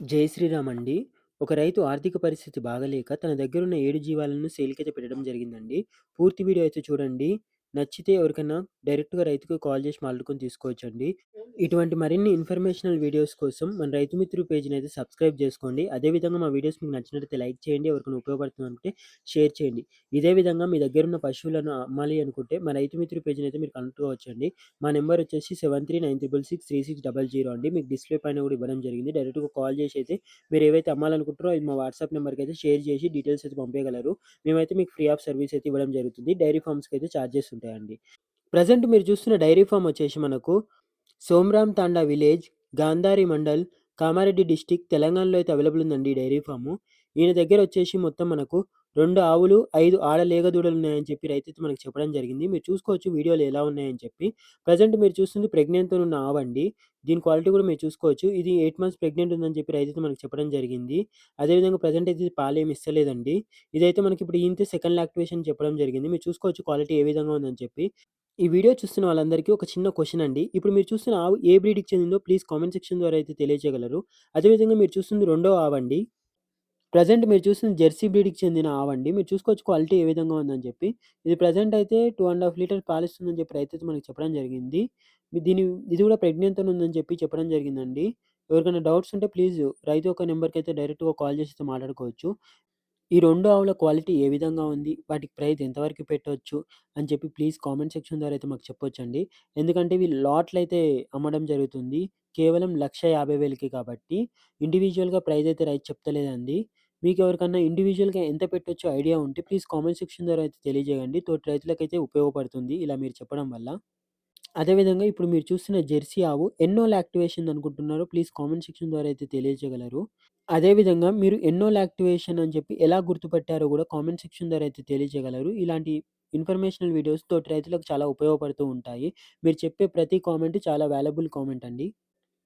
జై శ్రీరామ్ అండి. ఒక రైతు ఆర్థిక పరిస్థితి బాగలేక తన దగ్గరున్న ఏడు జీవాలను సేల్‌కైతే పెట్టడం జరిగిందండి. పూర్తి వీడియో అయితే చూడండి. నచ్చితే ఎవరికన్నా డైరెక్ట్‌గా రైతుకి కాల్ చేసి మాట్లాడుకొని తీసుకోవచ్చండి. ఇటువంటి మరిన్ని ఇన్ఫర్మేషనల్ వీడియోస్ కోసం మన రైతు మిత్రుడు పేజ్‌నైతే సబ్స్క్రైబ్ చేసుకోండి. అదే విధంగా మా వీడియోస్ మీకు నచ్చినట్లయితే లైక్ చేయండి. ఎవరికైనా ఉపయోగపడుతుందంటే షేర్ చేయండి. ఇదే విధంగా మీ దగ్గరున్న పశువులను అమ్మాలి అనుకుంటే మా రైతు మిత్రుడు పేజ్‌నైతే మీరు కనెక్ట్ అవ్వచ్చండి. మా నంబర్ వచ్చేసి 7396663600 అండి. మీకు డిస్‌ప్లే పైన కూడా ఇవ్వడం జరిగింది. డైరెక్ట్‌గా కాల్ చేసి అయితే మీరు ఏవైతే అమ్మాలనుకుంటారో అది మా వాట్సాప్ నంబర్‌కి అయితే షేర్ చేసి డీటెయిల్స్ అయితే పంపియగలరు. మేమైతే మీకు ఫ్రీ ఆఫ్ సర్వీస్ అయితే ఇవ్వడం జరుగుతుంది. డైరీ ఫార్మ్స్‌కి అయితే చార్జెస్ ఉంటాయండి. ప్రజెంట్ మీరు చూస్తున్న డైరీ ఫార్మ్ వచ్చేసి మనకు సోమరామ్ తాండా విలేజ్, గాంధారి మండల్, కామారెడ్డి డిస్ట్రిక్ట్, తెలంగాణలో అయితే అవైలబుల్ ఉందండి ఈ డైరీ ఫాము ఈయన దగ్గర వచ్చేసి మొత్తం మనకు రెండు ఆవులు, ఐదు ఆడ లేగ దూడలు ఉన్నాయని చెప్పి రైతు మనకు చెప్పడం జరిగింది. మీరు చూసుకోవచ్చు వీడియోలు ఎలా ఉన్నాయని చెప్పి. ప్రజెంట్ మీరు చూస్తుంది ప్రెగ్నెంట్‌తో ఉన్న ఆవండి. దీని క్వాలిటీ కూడా మీరు చూసుకోవచ్చు. ఇది ఎయిట్ మంత్స్ ప్రెగ్నెంట్ ఉందని చెప్పి రైతు మనకు చెప్పడం జరిగింది. అదేవిధంగా ప్రెజెంట్ అయితే ఇది పాలేమి ఇస్తలేదండి. ఇదైతే మనకి ఇప్పుడు ఈనితే సెకండ్ యాక్టివేషన్ చెప్పడం జరిగింది. మీరు చూసుకోవచ్చు క్వాలిటీ ఏ విధంగా ఉందని చెప్పి. ఈ వీడియో చూస్తున్న వాళ్ళందరికీ ఒక చిన్న క్వశ్చన్ అండి. ఇప్పుడు మీరు చూస్తున్న ఆవు ఏ బ్రీడ్‌కి చెందిందో ప్లీజ్ కామెంట్ సెక్షన్ ద్వారా అయితే తెలియజేయగలరు. అదేవిధంగా మీరు చూస్తుంది రెండో ఆవండి. ప్రజెంట్ మీరు చూసిన జెర్సీ బ్రీడ్‌కి చెందిన ఆవండి. మీరు చూసుకోవచ్చు క్వాలిటీ ఏ విధంగా ఉందని చెప్పి. ఇది ప్రజెంట్ అయితే 2 ½ లీటర్ పాలిస్తుందని చెప్పి రైతైతే మనకు చెప్పడం జరిగింది. దీని ఇది కూడా ప్రెగ్నెంట్‌తోనే ఉందని చెప్పి చెప్పడం జరిగిందండి. ఎవరికైనా డౌట్స్ ఉంటే ప్లీజ్ రైతు యొక్క నంబర్‌కైతే డైరెక్ట్‌గా కాల్ చేసి అయితే మాట్లాడుకోవచ్చు. ఈ రెండు ఆవుల క్వాలిటీ ఏ విధంగా ఉంది? వాటికి ప్రైస్ ఎంతవరకు పెట్టొచ్చు? అని చెప్పి ప్లీజ్ కామెంట్ సెక్షన్ ద్వారా అయితే మాకు చెప్పొచ్చండి. ఎందుకంటే ఇవి లాట్‌లయితే అమ్మడం జరుగుతుంది. కేవలం 1,50,000కి కాబట్టి ఇండివిజువల్గా ప్రైస్ అయితే రైతు చెప్తలేదండి. మీకెవరికన్నా ఇండివిజువల్గా ఎంత పెట్టొచ్చో ఐడియా ఉంటే ప్లీజ్ కామెంట్ సెక్షన్ ద్వారా అయితే తెలియజేయండి. తోటి రైతులకైతే ఉపయోగపడుతుంది ఇలా మీరు చెప్పడం వల్ల. అదేవిధంగా ఇప్పుడు మీరు చూస్తున్న జెర్సీ ఆవు ఎన్నో లాక్టివేషన్ అనుకుంటున్నారో ప్లీజ్ కామెంట్ సెక్షన్ ద్వారా అయితే తెలియజేయగలరు. అదేవిధంగా మీరు ఎన్నో లాక్టివేషన్ అని చెప్పి ఎలా గుర్తుపట్టారో కూడా కామెంట్ సెక్షన్ ద్వారా అయితే తెలియజేయగలరు. ఇలాంటి ఇన్ఫర్మేషనల్ వీడియోస్ తోటి రైతులకు చాలా ఉపయోగపడుతూ ఉంటాయి. మీరు చెప్పే ప్రతి కామెంట్ చాలా వాల్యుబుల్ కామెంట్ అండి.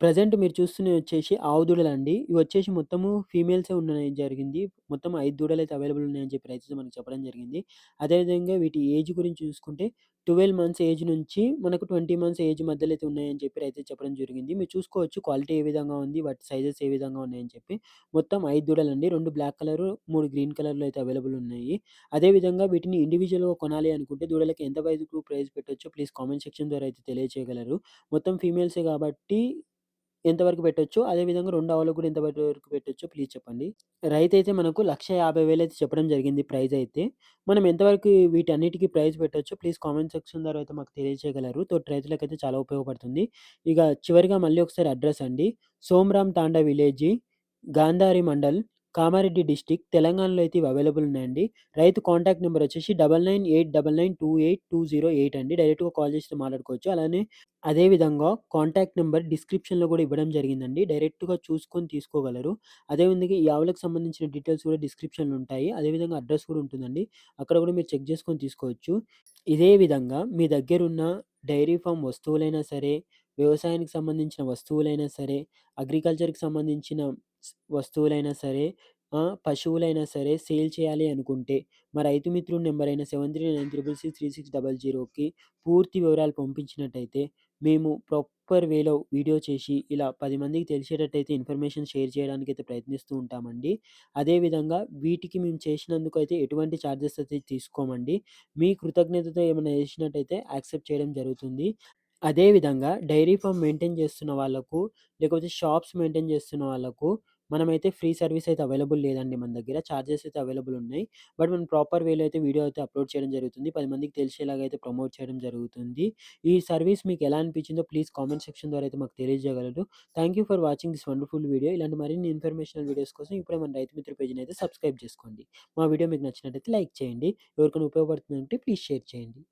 ప్రెజెంట్ మీరు చూస్తున్న వచ్చేసి ఆవు దూడలండి. ఇవి వచ్చేసి మొత్తము ఫీమేల్సే ఉండడం జరిగింది. మొత్తం 5 దూడలైతే అవైలబుల్ ఉన్నాయని చెప్పి అయితే మనకు చెప్పడం జరిగింది. అదేవిధంగా వీటి ఏజ్ గురించి చూసుకుంటే 12 మంత్స్ ఏజ్ నుంచి మనకు 20 మంత్స్ ఏజ్ మధ్యలో అయితే ఉన్నాయని చెప్పి అయితే చెప్పడం జరిగింది. మీరు చూసుకోవచ్చు క్వాలిటీ ఏ విధంగా ఉంది? వాటి సైజెస్ ఏ విధంగా ఉన్నాయని చెప్పి. మొత్తం 5 దూడలండి. 2 బ్లాక్ కలరు, 3 గ్రీన్ కలర్‌లో అయితే అవైలబుల్ ఉన్నాయి. అదేవిధంగా వీటిని ఇండివిజువల్గా కొనాలి అనుకుంటే దూడలకి ఎంత వరకు ప్రైస్ పెట్టొచ్చో ప్లీజ్ కామెంట్ సెక్షన్ ద్వారా అయితే తెలియజేయగలరు. మొత్తం ఫీమేల్సే కాబట్టి ఎంతవరకు పెట్టొచ్చు అదేవిధంగా రెండు ఆవులకు కూడా ఎంత వరకు ప్లీజ్ చెప్పండి. రైతు అయితే మనకు 1,50,000 అయితే చెప్పడం జరిగింది ప్రైస్ అయితే. మనం ఎంతవరకు వీటన్నిటికీ ప్రైజ్ పెట్టొచ్చు ప్లీజ్ కామెంట్ సెక్షన్ ద్వారా అయితే మాకు తెలియజేయగలరు. తోటి అయితే చాలా ఉపయోగపడుతుంది. ఇక చివరిగా మళ్ళీ ఒకసారి అడ్రస్ అండి. సోమరామ్ తాండా విలేజీ గాంధారి మండల్, కామారెడ్డి డిస్ట్రిక్ట్, తెలంగాణలో అయితే ఇవి అవైలబుల్ ఉన్నాయండి. రైతు కాంటాక్ట్ నెంబర్ వచ్చేసి 9989928208 అండి. డైరెక్ట్‌గా కాల్ చేసి మాట్లాడుకోవచ్చు. అలానే అదే విధంగా కాంటాక్ట్ నెంబర్ డిస్క్రిప్షన్‌లో కూడా ఇవ్వడం జరిగిందండి. డైరెక్ట్‌గా చూసుకొని తీసుకోగలరు. అదేవిధంగా ఈ ఆవులకు సంబంధించిన డీటెయిల్స్ కూడా డిస్క్రిప్షన్‌లో ఉంటాయి. అదేవిధంగా అడ్రస్ కూడా ఉంటుందండి. అక్కడ కూడా మీరు చెక్ చేసుకొని తీసుకోవచ్చు. ఇదే విధంగా మీ దగ్గరున్న డైరీ ఫార్మ్ వస్తువులైనా సరే, వ్యవసాయానికి సంబంధించిన వస్తువులైనా సరే, అగ్రికల్చర్‌కి సంబంధించిన వస్తువులైనా సరే, పశువులైనా సరే సేల్ చేయాలి అనుకుంటే మా రైతు మిత్రుడు నెంబర్ అయిన 7396663600కి పూర్తి వివరాలు పంపించినట్టయితే మేము ప్రాపర్ వేలో వీడియో చేసి ఇలా పది మందికి తెలిసేటట్టయితే ఇన్ఫర్మేషన్ షేర్ చేయడానికి అయితే ప్రయత్నిస్తూ ఉంటామండి. అదేవిధంగా వీటికి మేము చేసినందుకు అయితే ఎటువంటి చార్జెస్ అయితే తీసుకోమండి. మీ కృతజ్ఞతతో ఏమైనా చేసినట్టయితే యాక్సెప్ట్ చేయడం జరుగుతుంది. అదేవిధంగా డైరీ ఫామ్ మెయింటైన్ చేస్తున్న వాళ్ళకు, లేకపోతే షాప్స్ మెయింటైన్ చేస్తున్న వాళ్ళకు మనమైతే ఫ్రీ సర్వీస్ అయితే అవైలబుల్ లేదండి మన దగ్గర. చార్జెస్ అయితే అవైలబుల్ ఉన్నాయి. బట్ మనం ప్రాపర్ వేలో అయితే వీడియో అయితే అప్‌లోడ్ చేయడం జరుగుతుంది. పది మందికి తెలిసేలాగా అయితే ప్రమోట్ చేయడం జరుగుతుంది. ఈ సర్వీస్ మీకు ఎలా అనిపించిందో ప్లీజ్ కామెంట్ సెక్షన్ ద్వారా అయితే మాకు తెలియజేయగలరు. Thank you for watching this wonderful video. ఇలాంటి మరిన్ని ఇన్ఫర్మేషనల్ వీడియోస్ కోసం ఇప్పుడే మన రైతు మిత్ర పేజ్‌ని అయితే సబ్స్క్రైబ్ చేసుకోండి. మా వీడియో మీకు నచ్చినట్టయితే లైక్ చేయండి. ఎవరికైనా ఉపయోగపడుతుందంటే ప్లీజ్ షేర్ చేయండి.